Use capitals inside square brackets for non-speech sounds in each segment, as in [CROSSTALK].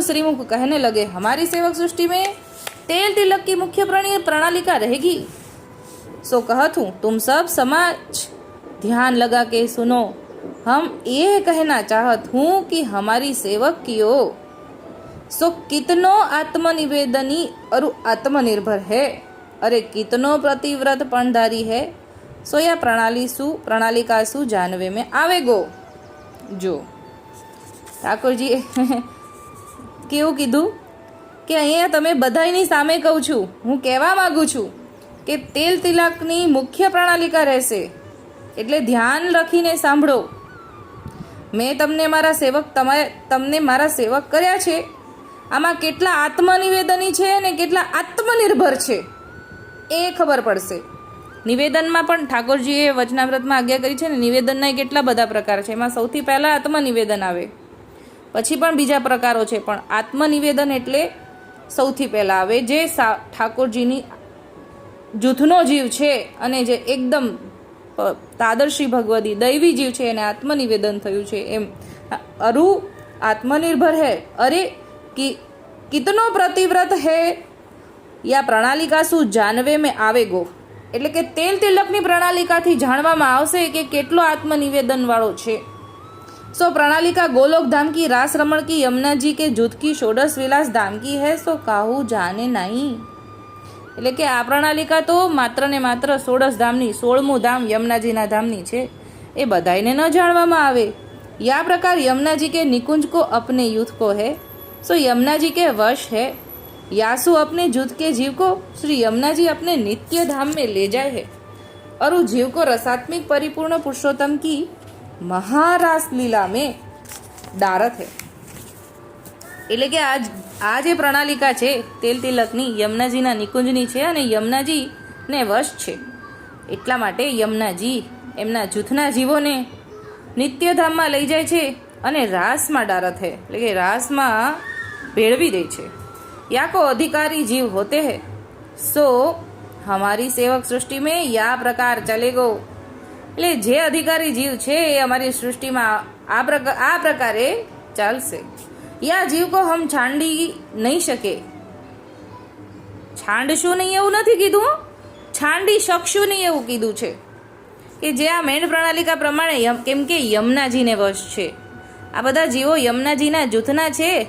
श्रीमुख कहने लगे, हमारी सेवक सृष्टि में तेल तिलक की मुख्य प्रणाली का रहेगी। सो कहत हूँ, तुम सब समाज ध्यान लगा के सुनो। हम ये कहना चाहत हूँ कि हमारी सेवक की ओ सो कितनो आत्मनिवेदनी और आत्मनिर्भर है? अरे कितनो प्रतिव्रत पणधारी है? सो या प्रणाली सु प्रणाली का सु जानवे में आवेगो। जो, ठाकुर जी [LAUGHS] કેવું કીધું? કે અહીંયા તમે બધાની સામે કહું છું. હું કહેવા માગું છું કે તેલ તિલકની મુખ્ય પ્રણાલિકા રહેશે. એટલે ધ્યાન રાખીને સાંભળો. મેં તમને મારા સેવક તમારે, તમને મારા સેવક કર્યા છે. આમાં કેટલા આત્મનિવેદની છે અને કેટલા આત્મનિર્ભર છે એ ખબર પડશે. નિવેદનમાં પણ ઠાકોરજીએ વચનાવ્રતમાં આજ્ઞા કરી છે ને નિવેદનના કેટલા બધા પ્રકાર છે. એમાં સૌથી પહેલાં આત્મનિવેદન આવે. પછી પણ બીજા પ્રકારો છે. પણ આત્મનિવેદન એટલે સૌથી પહેલાં આવે જે સા ઠાકોરજીની જૂથનો જીવ છે અને જે એકદમ તાદર્શી ભગવદી દૈવી જીવ છે એને આત્મનિવેદન થયું છે એમ. અરુ આત્મનિર્ભર હે. અરે કી કિતનો પ્રતિવ્રત હે? યા પ્રણાલિકા શું જાનવે મેં આવે ગો એટલે કે તેલ તિલકની પ્રણાલિકાથી જાણવામાં આવશે કે કેટલો આત્મનિવેદનવાળો છે. सो प्रणालिका गोलोक धाम की रास रमण की यमुना जी के जूथ की षोडश विलास धाम की है सो काहू जाने नहीं એટલે કે આ પ્રણાલિકા તો માત્ર ને માત્ર સોળસ ધામની સોળમું ધામ યમુનાજીના ધામની છે એ બધાયને ન જાણવામાં આવે યા પ્રકાર यमुनाजी के निकुंज को अपने युद्ध को है सो यमुनाजी के वश है यासु अपने युद्ध के जीव को श्री यमुना जी अपने नित्य धाम में ले जाए है और उस जीव को रसात्मिक परिपूर्ण पुरुषोत्तम की મહારાસ લીલા મેં દારથ હે એટલે કે આજ, આ જે પ્રણાલિકા છે, તેલ તિલકની યમુનાજીના નિકુંજની છે અને યમુનાજીને વશ છે. એટલા માટે યમુનાજી એમના જૂથના જીવોને નિત્યધામમાં લઈ જાય છે અને રાસમાં ડારત હે એટલે કે રાસમાં ભેળવી દે છે. યા કો અધિકારી જીવ હોતે હે, સો હમારી સેવક સૃષ્ટિ મેં યા પ્રકાર ચલેગો. એટલે જે અધિકારી જીવ છે એ અમારી સૃષ્ટિમાં આ પ્રકાર આ પ્રકારે ચાલશે. યા જીવ કો હમ છાંડી નહીં શકે. છાંડશું નહીં એવું નથી કીધું. છાંડી શકશું નહીં એવું કીધું છે. કે જે આ મેણ પ્રણાલિકા પ્રમાણે કેમ કે યમુનાજીને વશ છે. આ બધા જીવો યમુનાજીના જૂથના છે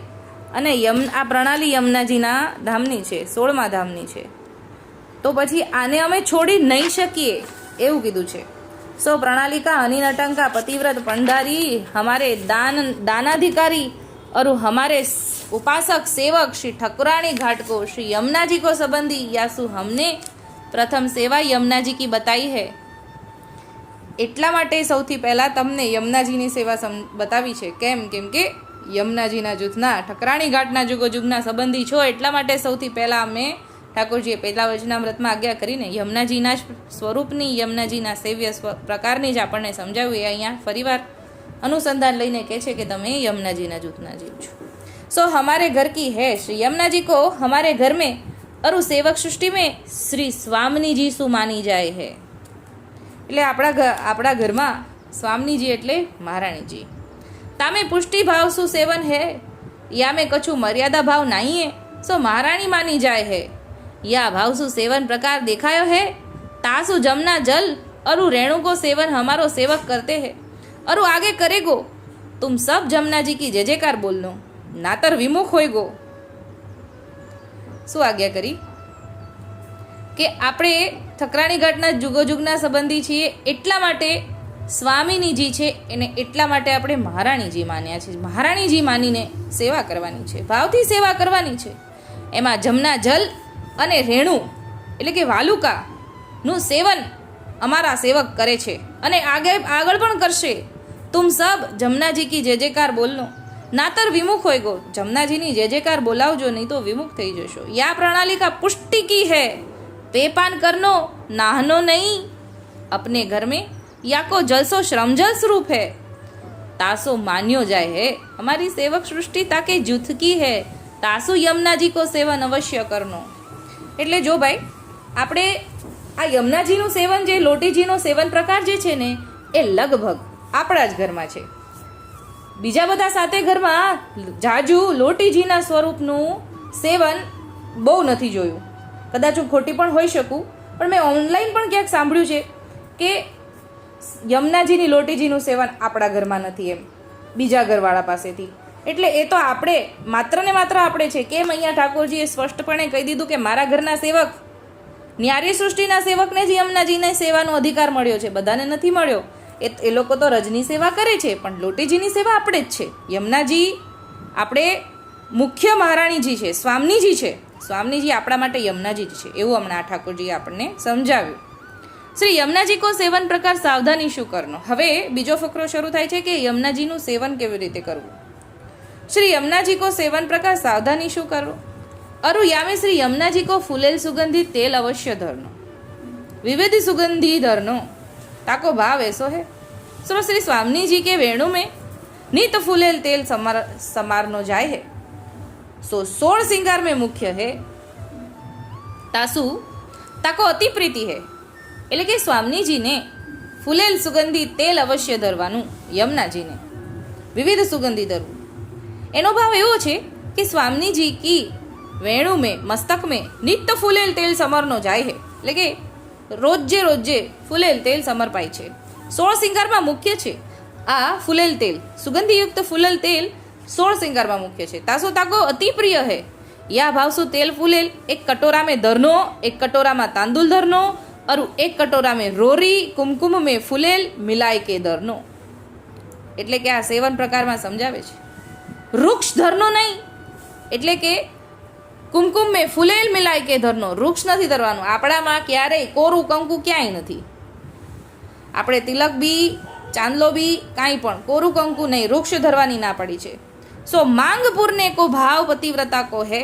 અને યમ આ પ્રણાલી યમુનાજીના ધામની છે, સોળમા ધામની છે. તો પછી આને અમે છોડી નહીં શકીએ એવું કીધું છે. સો પ્રણાલિકા હની નટંકા પતિવ્રત पंडारी हमारे दान दानाधिकारी और हमारे उपासक सेवक श्री ठकुरानी घाट को श्री यमुना जी को संबंधी यासु हमने प्रथम सेवा यमुना जी की बताई है એટલા માટે સૌથી પહેલાં તમને યમુનાજીની સેવા સમ બતાવી છે કેમ કેમ કે યમુનાજીના જૂથના ઠકરાણી ઘાટના જુગોજુગના સંબંધી છો એટલા માટે સૌથી પહેલાં અમે ઠાકોરજીએ પહેલા વચનામૃતમાં આજ્ઞા કરીને યમુનાજીના જ સ્વરૂપની, યમુનાજીના સેવ્ય પ્રકારની જ આપણને સમજાવી અહીંયા ફરીવાર અનુસંધાન લઈને કહે છે કે તમે યમુનાજીના જૂથના જીવ છો. સો હમારે ઘર કી હૈ? શ્રી યમુનાજી કો હમારે ઘર મેં અરુ સેવક સૃષ્ટિ મેં શ્રી સ્વામિનીજી શું માની જાય હૈ. એટલે આપણા ઘર આપણા ઘરમાં સ્વામિનીજી એટલે મહારાણીજી. તામે પુષ્ટિ ભાવ શું સેવન હૈ? યા મેં કછું મર્યાદા ભાવ નાહીએ સો મહારાણી માની જાય હૈ. યા ભાવ શું સેવન પ્રકાર દેખાયો હે તાસુ જમના જલ અરુ रेणु को सेवन हमारो सेवक करते हैं अरु आगे करेगो तुम सब जमुना जी की जय जयकार बोलनो नातर विमुख होय गो શું આજ્ઞા કરી કે આપણે ઠકરાણી ઘાટના જુગોજુગના સંબંધી છીએ એટલા માટે સ્વામીનીજી છે એને એટલા માટે આપણે મહારાણીજી માન્યા છે મહારાણીજી માનીને સેવા કરવાની છે ભાવથી સેવા કરવાની છે એમાં જમના જલ અને રેણુ એટલે કે વાલુકાનું સેવન અમારા સેવક કરે છે અને આગળ આગળ પણ કરશે તુમ સબ જમનાજી કી જય જયકાર બોલનો નાતર વિમુખ હોય ગો જમનાજીની જય જયકાર બોલાવજો નહીં તો વિમુખ થઈ જશો યા પ્રણાલિકા પુષ્ટિ કી હૈ पेपान करनो नहानो नहीं अपने घर में या को जलसो श्रमजल स्वरूप है तासो मान्यो जाए है हमारी सेवक सृष्टि ताके जूथ की है तासु यमुनाजी को सेवन अवश्य करनो એટલે જો ભાઈ, આપણે આ યમુનાજીનું સેવન જે, લોટીજીનો સેવન પ્રકાર જે છે ને, એ લગભગ આપણા જ ઘરમાં છે. બીજા બધા સાથે ઘરમાં જાજુ લોટીજીના સ્વરૂપનું સેવન બહુ નથી જોયું. કદાચ હું ખોટી પણ હોઈ શકું, પણ મેં ઓનલાઈન પણ ક્યાંક સાંભળ્યું છે કે યમુનાજીની લોટીજીનું સેવન આપણા ઘરમાં નથી એમ, બીજા ઘરવાળા પાસેથી. એટલે એ તો આપણે માત્ર ને માત્ર આપણે છે. કેમ અહીંયા ઠાકોરજીએ સ્પષ્ટપણે કહી દીધું કે મારા ઘરના સેવક, ન્યારી સૃષ્ટિના સેવકને જ યમુનાજીને સેવાનો અધિકાર મળ્યો છે. બધાને નથી મળ્યો. એ એ લોકો તો રજની સેવા કરે છે, પણ લોટીજીની સેવા આપણે જ છે. યમુનાજી આપણે મુખ્ય મહારાણીજી છે, સ્વામીજી છે. સ્વામીજી આપણા માટે યમુનાજી જ છે. એવું હમણાં આ ઠાકોરજીએ આપણને સમજાવ્યું. શ્રી યમુનાજી કો સેવન પ્રકાર સાવધાની શું કરનો? હવે બીજો ફકરો શરૂ થાય છે કે યમુનાજીનું સેવન કેવી રીતે કરવું? શ્રી યમુનાજી કો સેવન પ્રકાર સાવધાની શું કરો? અરુયામે શ્રી યમુનાજી કો ફૂલેલ સુગંધી તેલ અવશ્ય ધરનો. વિવિધ સુગંધી ધરનો. તાકો ભાવ એસો હે? સુરો શ્રી સ્વામીજી કે વેણુ મેં નિત ફૂલેલ તેલ સમાર, સમારનો જાય હે? સો સોળ સિંગાર મેં મુખ્ય હે? તાસુ, તાકો અતિ પ્રીતિ હે? એટલે કે સ્વામીજીને ફૂલેલ સુગંધી તેલ અવશ્ય ધરવાનું, યમુનાજીને. વિવિધ સુગંધી ધરવું. એનો ભાવ એવો છે કે સ્વામીજી કી વેણુ મેં, મસ્તક મેં, નિત્ય ફૂલેલ તેલ સમરનો જાય હે. એટલે કે રોજે રોજે ફૂલેલ તેલ સમર્પાય છે. સોળ સિંગારમાં મુખ્ય છે આ ફૂલેલ તેલ. સુગંધીયુક્ત ફૂલેલ તેલ સોળ સિંગારમાં મુખ્ય છે. તાસો તાકો અતિ પ્રિય હે. યા ભાવસુ તેલ ફૂલેલ? એક કટોરા મેં ધરનો, એક કટોરામાં તાંદુલ ધરનો, અરુ એક કટોરા મેં રોરી, કુમકુમ મેં ફૂલેલ મિલાય કે દરનો એટલે કે આ સેવન પ્રકારમાં સમજાવે છે. વૃક્ષ ધરનો નહીં. એટલે કે કુમકુમ મેં ફૂલેલ મિલાય કે ધરનો. વૃક્ષ નથી ધરવાનું. આપણામાં ક્યારેય કોરું કંકુ ક્યાંય નથી. આપણે તિલક બી, ચાંદલો બી, કાંઈ પણ કોરું કંકુ નહીં. વૃક્ષ ધરવાની ના પડી છે. સો માંગપુરને કો ભાવ પતિવ્રતા કો હે?